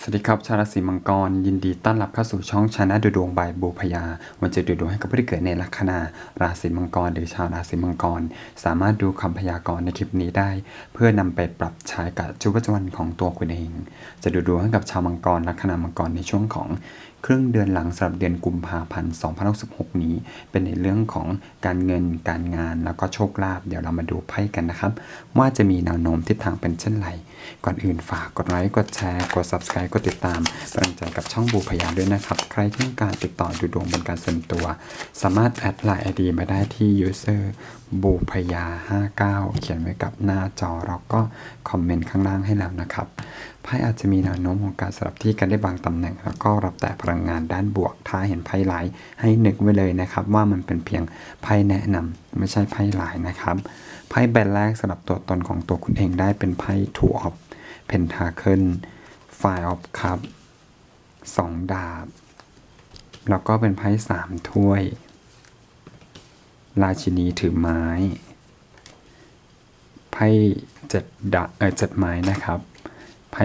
สวัสดีครับ ชาวราศีมังกร ยินดีต้อนรับเข้าสู่ช่องชนะดูดวงบายบูพยา วันจะดูดวงให้กับผู้ที่เกิดในลัคนาราศีมังกร หรือชาวราศีมังกร สามารถดูคำพยากรณ์ในคลิปนี้ได้ เพื่อนำไปปรับใช้กับชีวิตประจำวันของตัวคุณเอง จะดูดวงให้กับชาวมังกรลัคนามังกรในช่วงของครึ่งเดือนหลังสำหรับเดือนกุมภาพันธ์2066นี้ เป็นในเรื่องของการเงินการงานแล้วก็โชคลาภเดี๋ยวเรามาดูไพ่กันนะครับ ว่าจะมีแนวโน้มทิศทางเป็นเช่นไร ก่อนอื่นฝากกดไลค์กดแชร์กด subscribe กดติดตามกำลังใจกับช่องบูพยาด้วยนะครับ ใครที่ต้องการติดต่อดูดวงเป็นการส่วนตัว สามารถแอดไลน์ ID มาได้ที่ user บูพยา 59 เขียนไว้กับหน้าจอแล้วก็คอมเมนต์ข้างล่างให้แล้วนะครับไพ่อาจจะมีแนวโน้มของการสลับที่กันได้บางตำแหน่ง แล้วก็รับแต่พลังงานด้านบวก ถ้าเห็นไพ่หลายให้นึกไว้เลยนะครับ ว่ามันเป็นเพียงไพ่แนะนำไม่ใช่ไพ่หลายนะครับ ไพ่ใบแรกสำหรับตัวตนของตัวคุณเองได้เป็นไพ่ Two of Pentacle Five of Cup สองดาบ แล้วก็เป็นไพ่สามถ้วย ราชินีถือไม้ ไพ่เจ็ดดาเออเจ็ดไม้นะครับ ไพ่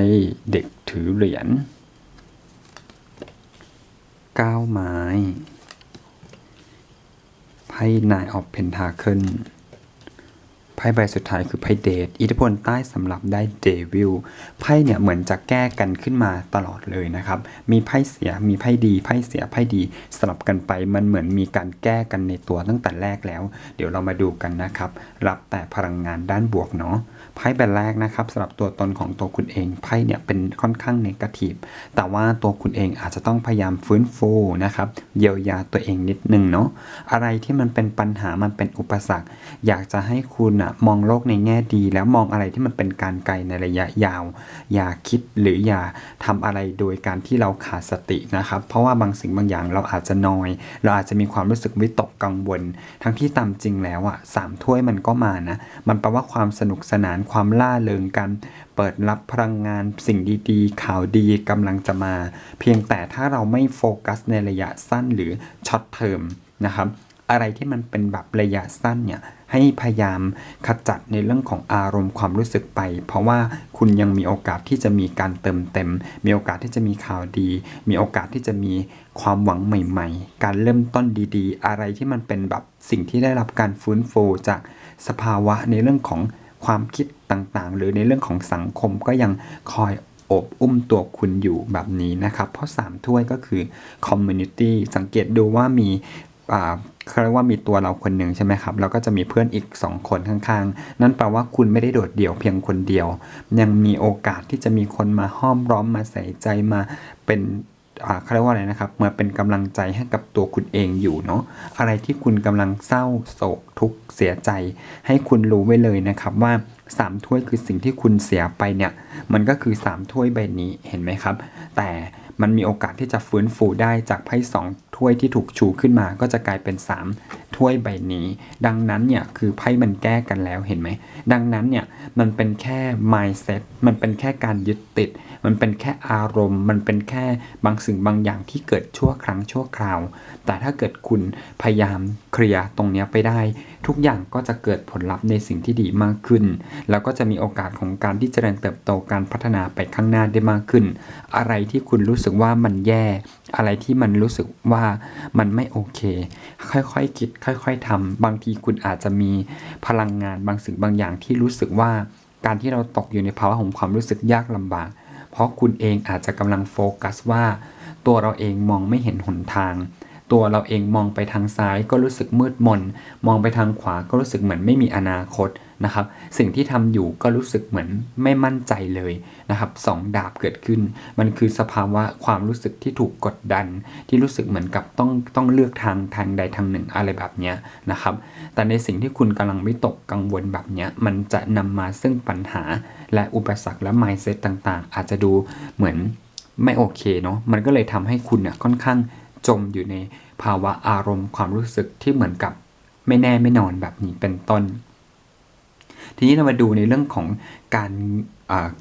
เด็กถือเหรียญเก้าไม้ ไพ่นายออฟเพนทาเคิล พ่ใบสุดท้ายคือไพ่เดทอิทธิพลใต้สำหรับได้เดวิลไพ่เนี่ยเหมือนจะแก้กันขึ้นมาตลอดเลยนะครับ มีไพ่เสียมีไพ่ดีไพ่เสียไพ่ดีสลับกันไปมันเหมือนมีการแก้กันในตัวตั้งแต่แรกแล้ว เดี๋ยวเรามาดูกันนะครับ รับแต่พลังงานด้านบวกเนาะ ไพ่ใบแรกนะครับสำหรับตัวตนของตัวคุณเองไพ่เนี่ยเป็นค่อนข้างเนกาทีฟแต่ว่าตัวคุณเองอาจจะต้องพยายามฟื้นฟูนะครับเยียวยาตัวเองนิดนึงเนาะอะไรที่มันเป็นปัญหามันเป็นอุปสรรค อยากจะให้คุณอะมองโลกในแง่ดี แล้วมองอะไรที่มันเป็นการไกลในระยะยาว อย่าคิดหรืออย่าทำอะไรโดยการที่เราขาดสตินะครับเพราะว่าบางสิ่งบางอย่างเราอาจจะนอย เราอาจจะมีความรู้สึกวิตกกังวล ทั้งที่ตามจริงแล้วอะสามถ้วยมันก็มานะมันแปลว่าความสนุกสนานความล่าเริงกัน เปิดรับพลังงานสิ่งดีๆ ข่าวดีกำลังจะมา เพียงแต่ถ้าเราไม่โฟกัสในระยะสั้นหรือช็อตเทอมนะครับอะไรที่มันเป็นแบบระยะสั้นเนี่ยให้พยายามขจัดในเรื่องของอารมณ์ความรู้สึกไป เพราะว่าคุณยังมีโอกาสที่จะมีการเติมเต็ม มีโอกาสที่จะมีข่าวดี มีโอกาสที่จะมีความหวังใหม่ๆ การเริ่มต้นดีๆ อะไรที่มันเป็นแบบสิ่งที่ได้รับการฟื้นฟูจากสภาวะในเรื่องของ ความคิดต่างๆ หรือในเรื่องของสังคมก็ยังคอยโอบอุ้มตัวคุณอยู่แบบนี้นะครับ เพราะ 3 ถ้วยก็คือ community สังเกตดูว่ามีอาเขาเรียกว่ามีตัวเราคนหนึ่งใช่ไหมครับ แล้วก็จะมีเพื่อนอีก 2 คนข้างๆ นั่นแปลว่าคุณไม่ได้โดดเดี่ยวเพียงคนเดียว ยังมีโอกาสที่จะมีคนมาห้อมร้อมมาใส่ใจมาเป็น เขาเรียกว่าอะไรนะครับเหมือนเป็นกำลังใจให้กับตัวคุณเองอยู่เนาะอะไรที่คุณกำลังเศร้าโศกทุกข์เสียใจ ให้คุณรู้ไว้เลยนะครับว่าสามถ้วยคือสิ่งที่คุณเสียไปเนี่ย มันก็คือสามถ้วยใบนี้เห็นไหมครับ แต่มันมีโอกาสที่จะฟื้นฟูได้จากไพ่สองถ้วยที่ถูกชูขึ้นมาก็จะกลายเป็นสามถ้วยใบนี้ ดังนั้นเนี่ยคือไพ่มันแก้กันแล้วเห็นไหม ดังนั้นเนี่ยมันเป็นแค่ mindset มันเป็นแค่การยึดติด มันเป็นแค่อารมณ์ มันเป็นแค่บางสิ่งบางอย่างที่เกิดชั่วครั้งชั่วคราว แต่ถ้าเกิดคุณพยายามเคลียร์ตรงนี้ไปได้ ทุกอย่างก็จะเกิดผลลัพธ์ในสิ่งที่ดีมากขึ้น แล้วก็จะมีโอกาสของการที่เจริญเติบโตการพัฒนาไปข้างหน้าได้มากขึ้น อะไรที่คุณรู้สึกว่ามันแย่ อะไรที่มันรู้สึกว่ามันไม่โอเค ค่อยๆคคิด ค่อย ๆทำบางทีคุณอาจจะมีพลังงานบางสิ่งบางอย่างที่รู้สึกว่าการที่เราตกอยู่ในภาวะของความรู้สึกยากลำบาก เพราะคุณเองอาจจะกำลังโฟกัสว่า ตัวเราเองมองไม่เห็นหนทาง ตัวเราเองมองไปทางซ้ายก็รู้สึกมืดมน มองไปทางขวาก็รู้สึกเหมือนไม่มีอนาคต นะครับสิ่งที่ทำอยู่ก็รู้สึกเหมือนไม่มั่นใจเลยนะครับสองดาบเกิดขึ้น มันคือสภาวะความรู้สึกที่ถูกกดดัน ที่รู้สึกเหมือนกับต้องต้องเลือกทางทางใดทางหนึ่งอะไรแบบนี้นะครับแต่ในสิ่งที่คุณกำลังวิตกกังวลแบบนี้มันจะนำมาซึ่งปัญหา และอุปสรรคและ mindset ต่างๆ อาจจะดูเหมือนไม่โอเคเนาะมันก็เลยทำให้คุณเนี่ยค่อนข้างจมอยู่ในภาวะอารมณ์ความรู้สึกที่เหมือนกับไม่แน่ไม่นอนแบบนี้เป็นต้น ทีนี้เรามาดูในเรื่องของการ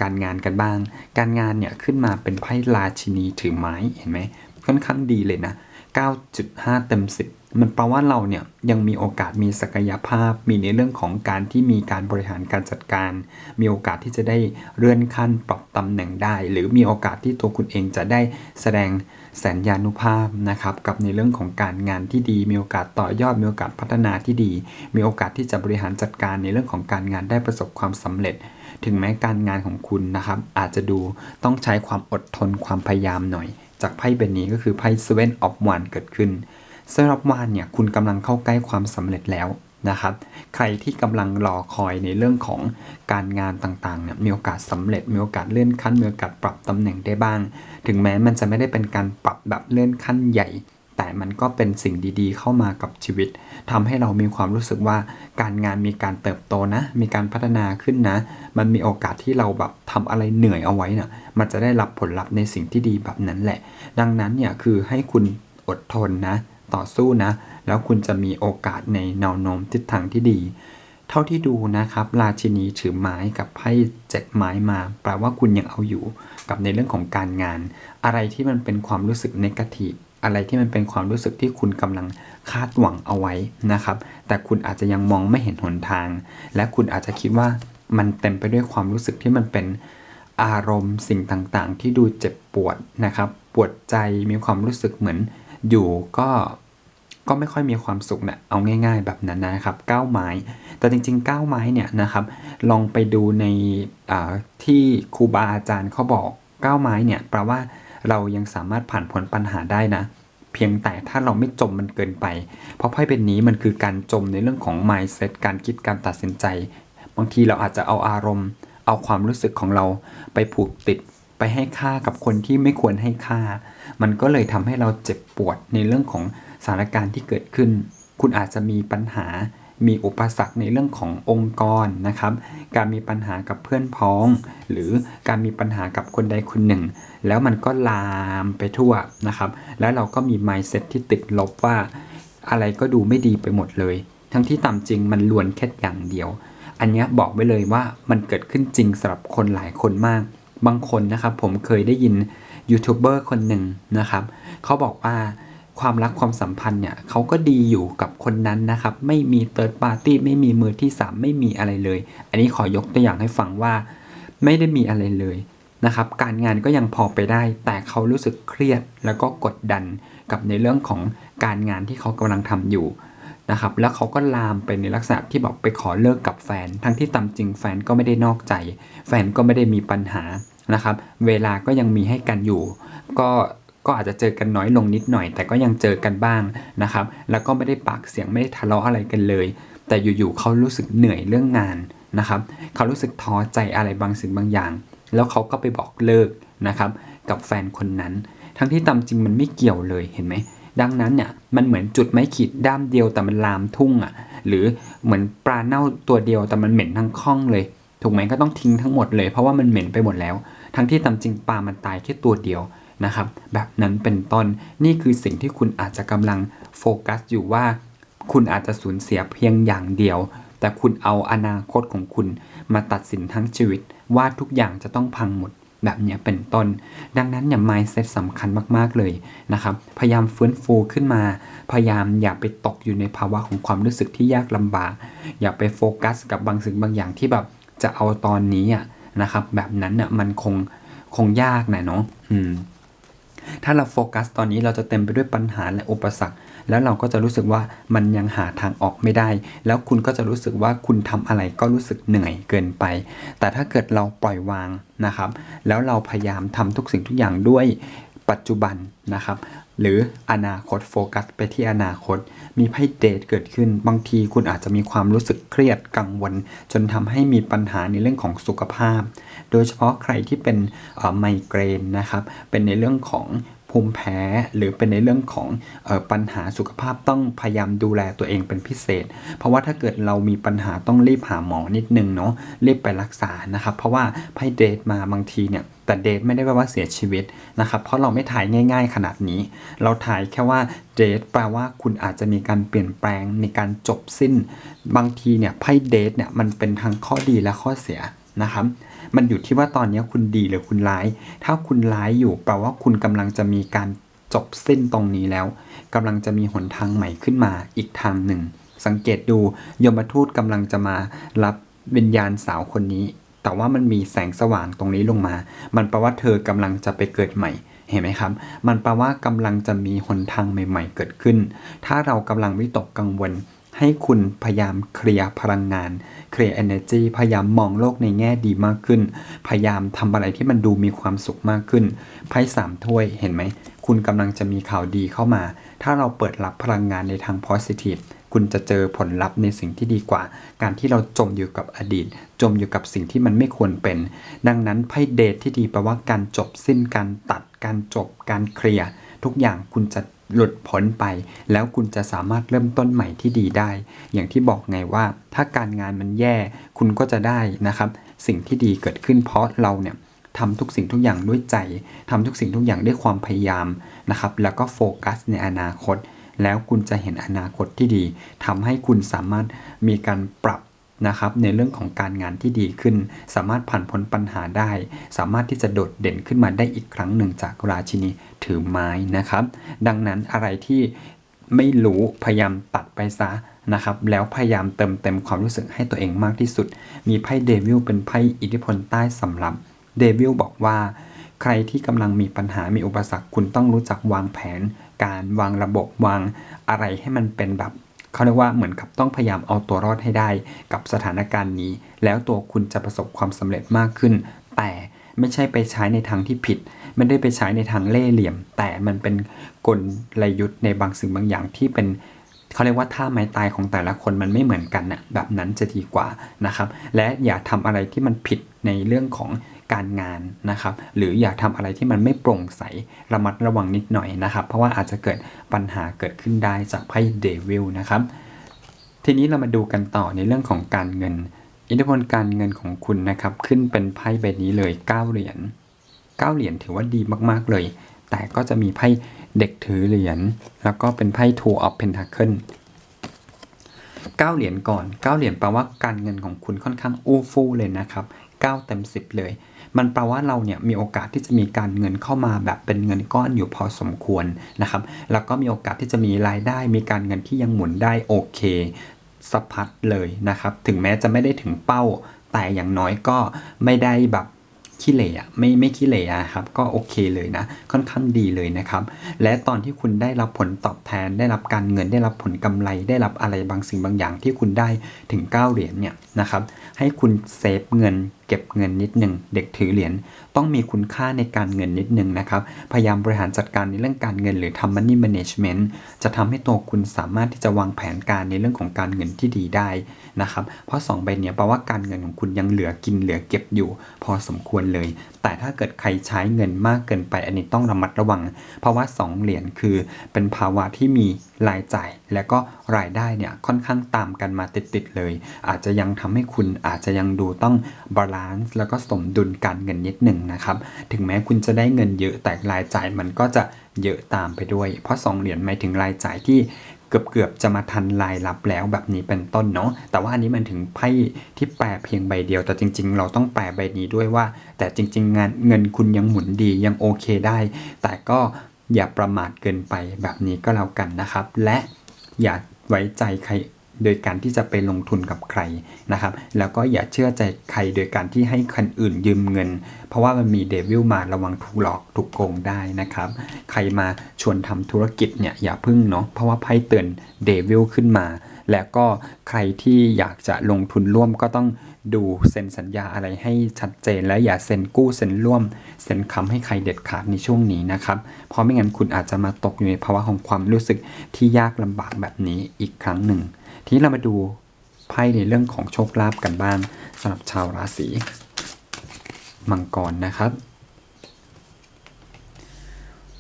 การงานกันบ้าง การงานเนี่ยขึ้นมาเป็นไพ่ราชินีถือไม้เห็นไหมค่อนข้างดีเลยนะ 9.5 เต็ม 10 มันแปลว่าเราเนี่ยยังมีโอกาสมีศักยภาพ มีในเรื่องของการที่มีการบริหารการจัดการ มีโอกาสที่จะได้เลื่อนขั้นปรับตำแหน่งได้ หรือมีโอกาสที่ตัวคุณเองจะได้แสดงแสนยานุภาพนะครับกับในเรื่องของการงานที่ดี มีโอกาสต่อยอดมีโอกาสพัฒนาที่ดี มีโอกาสที่จะบริหารจัดการในเรื่องของการงานได้ประสบความสำเร็จ ถึงแม้การงานของคุณนะครับ อาจจะดูต้องใช้ความอดทนความพยายามหน่อย จากไพ่ใบนี้ก็คือไพ่ Seven of Wands เกิดขึ้น Seven of Wands เนี่ยคุณกำลังเข้าใกล้ความสำเร็จแล้วนะครับ ใครที่กำลังรอคอยในเรื่องของการงานต่างๆเนี่ยมีโอกาสสำเร็จมีโอกาสเลื่อนขั้นมีโอกาสปรับตำแหน่งได้บ้าง ถึงแม้มันจะไม่ได้เป็นการปรับแบบเลื่อนขั้นใหญ่ แต่มันก็เป็นสิ่งดีๆ เข้ามากับชีวิตทำให้เรามีความรู้สึกว่าการงานมีการเติบโตนะ มีการพัฒนาขึ้นนะ มันมีโอกาสที่เราแบบทำอะไรเหนื่อยเอาไว้นะ่ะมันจะได้รับผลลัพธ์ในสิ่งที่ดีแบบนั้นแหละ ดังนั้นเนี่ยคือให้คุณอดทนนะ ต่อสู้นะ แล้วคุณจะมีโอกาสในแนวโน้มทิศทางที่ดี เท่าที่ดูนะครับ ราชินีถือไม้กับไพ่เจ็ดไม้มา แปลว่าคุณยังเอาอยู่ กับในเรื่องของการงาน อะไรที่มันเป็นความรู้สึกนกาทีฟอะไรที่มันเป็นความรู้สึกที่คุณกำลังคาดหวังเอาไว้นะครับ แต่คุณอาจจะยังมองไม่เห็นหนทาง และคุณอาจจะคิดว่ามันเต็มไปด้วยความรู้สึกที่มันเป็นอารมณ์สิ่งต่างๆ ที่ดูเจ็บปวดนะครับ ปวดใจมีความรู้สึกเหมือนอยู่ก็ ก็ไม่ค่อยมีความสุขเนะเอาง่าย ๆ แบบนั้นนะครับก้าวไม้ แต่จริงๆก้าวไม้เนี่ยนะครับลองไปดูในที่ครูบาอาจารย์เขาบอกก้าวไม้เนี่ยแปลว่าเรายังสามารถผ่านพ้นปัญหาได้นะ เพียงแต่ถ้าเราไม่จมมันเกินไป เพราะไพ่เป็นนี้มันคือการจมในเรื่องของ mindset การคิดการตัดสินใจ บางทีเราอาจจะเอาอารมณ์ เอาความรู้สึกของเราไปผูกติดไปให้ค่ากับคนที่ไม่ควรให้ค่า มันก็เลยทำให้เราเจ็บปวดในเรื่องของ สถานการณ์ที่เกิดขึ้น คุณอาจจะมีปัญหา มีอุปสรรคในเรื่องขององค์กรนะครับ การมีปัญหากับเพื่อนพ้อง หรือการมีปัญหากับคนใดคนหนึ่ง แล้วมันก็ลามไปทั่วนะครับ แล้วเราก็มี mindset ที่ติดลบว่า อะไรก็ดูไม่ดีไปหมดเลย ทั้งที่ตามจริงมันล้วนแค่อย่างเดียว อันนี้บอกไว้เลยว่ามันเกิดขึ้นจริงสำหรับคนหลายคนมาก บางคนนะครับผมเคยได้ยินยูทูบเบอร์คนหนึ่งนะครับ เขาบอกว่า ความรักความสัมพันธ์เนี่ยเขาก็ดีอยู่กับคนนั้นนะครับ ไม่มีเติร์ดปาร์ตี้ไม่มีมือที่ 3 ไม่มีอะไรเลย อันนี้ขอยกตัวอย่างให้ฟังว่า ไม่ได้มีอะไรเลยนะครับ การงานก็ยังพอไปได้ แต่เขารู้สึกเครียดแล้วก็กดดันกับในเรื่องของการงานที่เขากำลังทำอยู่นะครับ แล้วเขาก็ลามไปในลักษณะที่บอกไปขอเลิกกับแฟน ทั้งที่ตามจริงแฟนก็ไม่ได้นอกใจ แฟนก็ไม่ได้มีปัญหานะครับ เวลาก็ยังมีให้กันอยู่ ก็ ก็อาจจะเจอกันน้อยลงนิดหน่อย แต่ก็ยังเจอกันบ้างนะครับ แล้วก็ไม่ได้ปากเสียงไม่ได้ทะเลาะอะไรกันเลย แต่อยู่ๆเขารู้สึกเหนื่อยเรื่องงานนะครับ เขารู้สึกท้อใจอะไรบางสิ่งบางอย่าง แล้วเขาก็ไปบอกเลิกนะครับ กับแฟนคนนั้น ทั้งที่ตามจริงมันไม่เกี่ยวเลยเห็นไหมดังนั้นเนี่ยมันเหมือนจุดไม้ขีดด้ามเดียวแต่มันลามทุ่งอะ่ะ หรือเหมือนปลาเน่าตัวเดียวแต่มันเหม็นทั้งคล้องเลยถูกไหมก็ต้องทิ้งทั้งหมดเลยเพราะว่ามันเหม็นไปหมดแล้ว ทั้งที่ตามจริงปลามันตายแค่ตัวเดียว นะครับ แบบนั้นเป็นต้นนี่คือสิ่งที่คุณอาจจะกำลังโฟกัสอยู่ว่า คุณอาจจะสูญเสียเพียงอย่างเดียว แต่คุณเอาอนาคตของคุณมาตัดสินทั้งชีวิต ว่าทุกอย่างจะต้องพังหมดแบบนี้เป็นต้น ดังนั้นเนี่ย mindset สำคัญมาก ๆ เลยนะครับ พยายามฟื้นฟูขึ้นมา พยายามอย่าไปตกอยู่ในภาวะของความรู้สึกที่ยากลำบาก อย่าไปโฟกัสกับบางสิ่งบางอย่างที่แบบจะเอาตอนนี้อะนะครับ แบบนั้นอะมันคงคงยากนะเนาะอืม ถ้าเราโฟกัสตอนนี้เราจะเต็มไปด้วยปัญหาและอุปสรรค แล้วเราก็จะรู้สึกว่ามันยังหาทางออกไม่ได้ แล้วคุณก็จะรู้สึกว่าคุณทำอะไรก็รู้สึกเหนื่อยเกินไป แต่ถ้าเกิดเราปล่อยวางนะครับ แล้วเราพยายามทำทุกสิ่งทุกอย่างด้วย ปัจจุบันนะครับ หรืออนาคตโฟกัสไปที่อนาคต มีไพ่เดทเกิดขึ้น บางทีคุณอาจจะมีความรู้สึกเครียดกังวล จนทำให้มีปัญหาในเรื่องของสุขภาพ โดยเฉพาะใครที่เป็นไมเกรนนะครับ เป็นในเรื่องของ ภูมิแพ้หรือเป็นในเรื่องของออปัญหาสุขภาพต้องพยายามดูแลตัวเองเป็นพิเศษ เพราะว่าถ้าเกิดเรามีปัญหาต้องรีบหาหมอนิดนึงเนาะรีบไปรักษานะครับเพราะว่าไพ่เดทมาบางทีเนี่ยแต่เดทไม่ได้แปลว่าเสียชีวิตนะครับ เพราะเราไม่ถ่ายง่าย ๆ ขนาดนี้ เราถ่ายแค่ว่าเดทแปลว่าคุณอาจจะมีการเปลี่ยนแปลงในการจบสิ้น บางทีเนี่ยไพ่เดทเนี่ยมันเป็นทั้งข้อดีและข้อเสียนะครับ มันอยู่ที่ว่าตอนนี้คุณดีหรือคุณร้าย ถ้าคุณร้ายอยู่แปลว่าคุณกำลังจะมีการจบสิ้นตรงนี้แล้วกำลังจะมีหนทางใหม่ขึ้นมาอีกทางหนึ่ง สังเกตดูยมทูตกำลังจะมารับวิญญาณสาวคนนี้ แต่ว่ามันมีแสงสว่างตรงนี้ลงมา มันแปลว่าเธอกำลังจะไปเกิดใหม่เห็นไหมครับ มันแปลว่ากำลังจะมีหนทางใหม่ ๆ เกิดขึ้น ถ้าเรากำลังวิตกกังวล ให้คุณพยายามเคลียร์พลังงานเคลียร์ energy พยายามมองโลกในแง่ดีมากขึ้น พยายามทำอะไรที่มันดูมีความสุขมากขึ้นไพ่สามถ้วยเห็นไหม คุณกำลังจะมีข่าวดีเข้ามา ถ้าเราเปิดรับพลังงานในทาง positive คุณจะเจอผลลัพธ์ในสิ่งที่ดีกว่า การที่เราจมอยู่กับอดีต จมอยู่กับสิ่งที่มันไม่ควรเป็น ดังนั้นไพ่เดทที่ดีแปลว่าการจบสิ้นการตัดการจบการเคลียร์ทุกอย่างคุณจะ หลุดพ้นไป แล้วคุณจะสามารถเริ่มต้นใหม่ที่ดีได้ อย่างที่บอกไงว่า ถ้าการงานมันแย่คุณก็จะได้นะครับ สิ่งที่ดีเกิดขึ้นเพราะเราเนี่ยทำทุกสิ่งทุกอย่างด้วยใจทำทุกสิ่งทุกอย่างด้วยความพยายามนะครับ แล้วก็โฟกัสในอนาคต แล้วคุณจะเห็นอนาคตที่ดีทำให้คุณสามารถมีการปรับ นะครับ ในเรื่องของการงานที่ดีขึ้น สามารถผ่านพ้นปัญหาได้ สามารถที่จะโดดเด่นขึ้นมาได้อีกครั้งหนึ่งจากราชินีถือไม้นะครับ ดังนั้นอะไรที่ไม่รู้พยายามตัดไปซะนะครับ แล้วพยายามเติมเต็มความรู้สึกให้ตัวเองมากที่สุด มีไพ่เดวิลเป็นไพ่อิทธิพลใต้สำรับเดวิลบอกว่า ใครที่กำลังมีปัญหามีอุปสรรคคุณต้องรู้จักวางแผน การวางระบบวางอะไรให้มันเป็นแบบ เขาเรียกว่าเหมือนกับต้องพยายามเอาตัวรอดให้ได้ กับสถานการณ์นี้ แล้วตัวคุณจะประสบความสำเร็จมากขึ้น แต่ไม่ใช่ไปใช้ในทางที่ผิด ไม่ได้ไปใช้ในทางเล่ห์เหลี่ยม แต่มันเป็นกลยุทธ์ในบางสิ่งบางอย่างที่เป็นเขาเรียกว่าท่าไม้ตายของแต่ละคนมันไม่เหมือนกันนะแบบนั้นจะดีกว่านะครับ และอย่าทำอะไรที่มันผิดในเรื่องของ การงานนะครับหรืออย่าทำอะไรที่มันไม่โปร่งใสระมัดระวังนิดหน่อยนะครับ เพราะว่าอาจจะเกิดปัญหาเกิดขึ้นได้จากไพ่เดวิลนะครับทีนี้เรามาดูกันต่อในเรื่องของการเงิน อิทธิพลการเงินของคุณนะครับขึ้นเป็นไพ่ใบนี้เลย9เหรียญ9เหรียญถือว่าดีมากๆเลย แต่ก็จะมีไพ่เด็กถือเหรียญแล้วก็เป็นไพ่ Two of Pentacle 9เหรียญก่อน 9 เหรียญแปลว่าการเงินของคุณค่อนข้างอู้ฟู่เลยนะครับ 9 เต็ม 10 เลย มันแปลว่าเราเนี่ยมีโอกาสที่จะมีการเงินเข้ามาแบบเป็นเงินก้อนอยู่พอสมควรนะครับแล้วก็มีโอกาสที่จะมีรายได้ มีการเงินที่ยังหมุนได้โอเคสะพัดเลยนะครับถึงแม้จะไม่ได้ถึงเป้า แต่อย่างน้อยก็ไม่ได้แบบขี้เหร่อไม่ไม่ขี้เหร่อครับก็โอเคเลยนะ ค่อนข้างดีเลยนะครับ และตอนที่คุณได้รับผลตอบแทน ได้รับการเงินได้รับผลกำไร ได้รับอะไรบางสิ่งบางอย่างที่คุณได้ถึง 9 เหรียญเนี่ยนะครับ ให้คุณเซฟเงิน เก็บเงินนิดหนึ่งเด็กถือเหรียญต้องมีคุณค่าในการเงินนิดหนึ่งนะครับ พยายามบริหารจัดการในเรื่องการเงินหรือทำ money management จะทำให้ตัวคุณสามารถที่จะวางแผนการในเรื่องของการเงินที่ดีได้ นะครับเพราะ 2 ใบเนี้ยแปลว่าการเงินของคุณยังเหลือกินเหลือเก็บอยู่ พอสมควรเลย แต่ถ้าเกิดใครใช้เงินมากเกินไป อันนี้ต้องระมัดระวัง เพราะว่า 2 เหรียญคือเป็นภาวะที่มีรายจ่าย และก็รายได้เนี่ยค่อนข้างตามกันมาติดๆเลย อาจจะยังทำให้คุณอาจจะยังดูต้องบาลานซ์แล้วก็สมดุลการเงินนิดหนึ่งนะครับถึงแม้คุณจะได้เงินเยอะแต่รายจ่ายมันก็จะเยอะตามไปด้วย เพราะ 2 เหรียญหมายถึงรายจ่ายที่ เกือบเกือบๆจะมาทันลายลับแล้วแบบนี้เป็นต้นเนาะแต่ว่าอันนี้มันถึงไพ่ที่แปลเพียงใบเดียว แต่จริง ๆ เราต้องแปลใบนี้ด้วยว่า แต่จริง ๆ งานเงินคุณยังหมุนดียังโอเคได้ แต่ก็อย่าประมาทเกินไปแบบนี้ก็แล้วกันนะครับ และอย่าไว้ใจใคร โดยการที่จะไปลงทุนกับใครนะครับ แล้วก็อย่าเชื่อใจใครโดยการที่ให้คนอื่นยืมเงิน เพราะว่ามันมีเดวิลมาระวังถูกหลอกถูกโกงได้นะครับ ใครมาชวนทำธุรกิจเนี่ยอย่าพึ่งเนาะเพราะว่าไพ่เตือนเดวิลขึ้นมา และก็ใครที่อยากจะลงทุนร่วมก็ต้องดูเซ็นสัญญาอะไรให้ชัดเจน และอย่าเซ็นกู้เซ็นร่วม เซ็นคำให้ใครเด็ดขาดในช่วงนี้นะครับ เพราะไม่งั้นคุณอาจจะมาตกอยู่ในภาวะของความรู้สึกที่ยากลำบากแบบนี้อีกครั้งหนึ่ง ทีนี้เรามาดูไพ่ในเรื่องของโชคลาภกันบ้างสำหรับชาวราศีมังกรนะครับ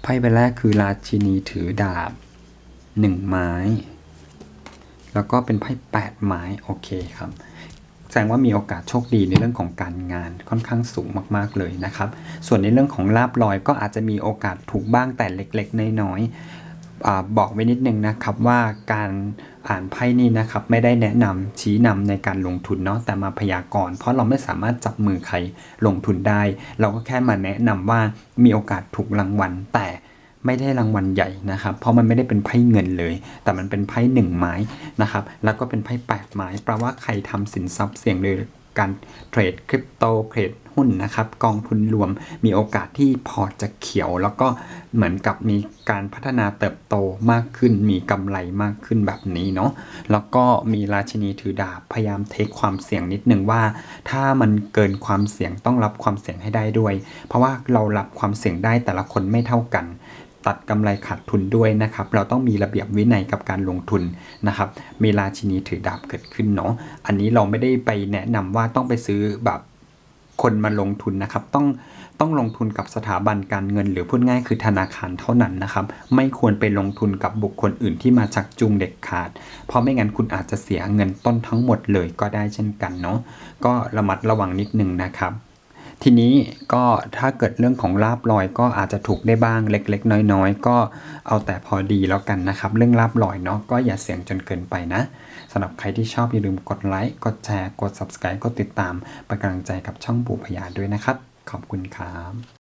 ไพ่ใบแรกคือราชินีถือดาบหนึ่งไม้ แล้วก็เป็นไพ่แปดไม้โอเคครับแสดงว่ามีโอกาสโชคดีในเรื่องของการงานค่อนข้างสูงมากๆเลยนะครับ ส่วนในเรื่องของลาบลอยก็อาจจะมีโอกาสถูกบ้างแต่เล็กๆ น้อยๆ บอกไว้นิดนึงนะครับว่าการอ่านไพ่นี้นะครับไม่ได้แนะนำชี้นำในการลงทุนเนาะแต่มาพยากรณ์เพราะเราไม่สามารถจับมือใครลงทุนได้ เราก็แค่มาแนะนำว่ามีโอกาสถูกรางวัลแต่ไม่ได้รางวัลใหญ่นะครับ เพราะมันไม่ได้เป็นไพ่เงินเลย แต่มันเป็นไพ่หนึ่งไม้นะครับ แล้วก็เป็นไพ่แปดไม้แปลว่าใครทำสินทรัพย์เสี่ยงโดยการเทรดคริปโตเทรด หุ้นนะครับ กองทุนรวมมีโอกาสที่พอจะเขียว แล้วก็เหมือนกับมีการพัฒนาเติบโตมากขึ้น มีกำไรมากขึ้นแบบนี้เนาะแล้วก็มีราชินีถือดาบพยายามเทคความเสี่ยงนิดนึงว่า ถ้ามันเกินความเสี่ยงต้องรับความเสี่ยงให้ได้ด้วย เพราะว่าเรารับความเสี่ยงได้แต่ละคนไม่เท่ากันตัดกำไรขาดทุนด้วยนะครับ เราต้องมีระเบียบวินัยกับการลงทุนนะครับ มีราชินีถือดาบเกิดขึ้นเนาะ อันนี้เราไม่ได้ไปแนะนำว่าต้องไปซื้อแบบ คนมาลงทุนนะครับต้องต้องลงทุนกับสถาบันการเงิน หรือพูดง่ายคือธนาคารเท่านั้นนะครับ ไม่ควรไปลงทุนกับบุคคลอื่นที่มาชักจูงเด็ดขาด เพราะไม่งั้นคุณอาจจะเสียเงินต้นทั้งหมดเลยก็ได้เช่นกันเนาะก็ระมัดระวังนิดนึงนะครับทีนี้ก็ถ้าเกิดเรื่องของลาบลอยก็อาจจะถูกได้บ้างเล็ก ๆ น้อย ๆ ก็เอาแต่พอดีแล้วกันนะครับ เรื่องลาบลอยเนาะก็อย่าเสี่ยงจนเกินไปนะ สำหรับใครที่ชอบอย่าลืมกดไลค์ กดแชร์ กด subscribe กดติดตามเป็นกำลังใจกับช่องปู่พยาด้วยนะครับ ขอบคุณครับ